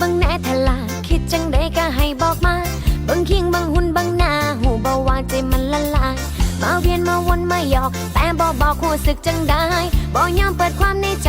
บางแน่ทลาคิดจังได้ก็ให้บอกมาบางเคียงบางหุ่นบางหน้าหูบ่ว่าใจมันละลาย มาเวียนมาวนมาหยอก แต่บ่บอกหูสึกจังได้บอกยอมเปิดความในใจ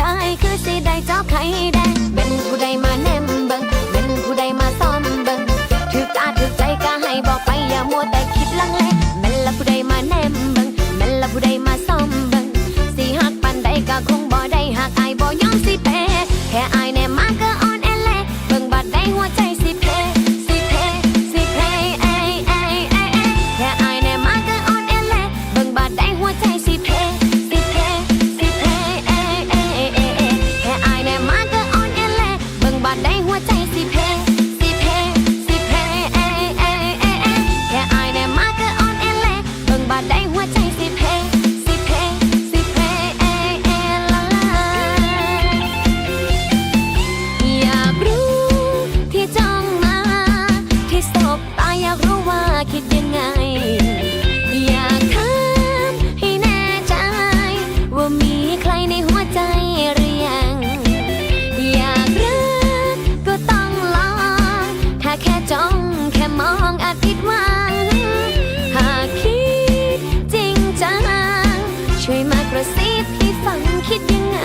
ระซิบให้ฟังคิดยังไง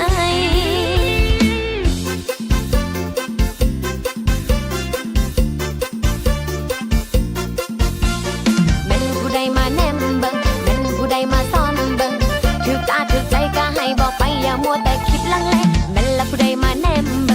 นผู้ใดมาแนมบิงแม่นผู้ใดมาซ่อนบิงถือตาถือใจก็ให้บอกไปอย่ามัวแต่คิดลังเลแม่นละผู้ใดมาแนม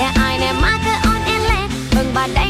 แค่อายแน่มาคืออ่อนแอแลเบิ่งบาดได้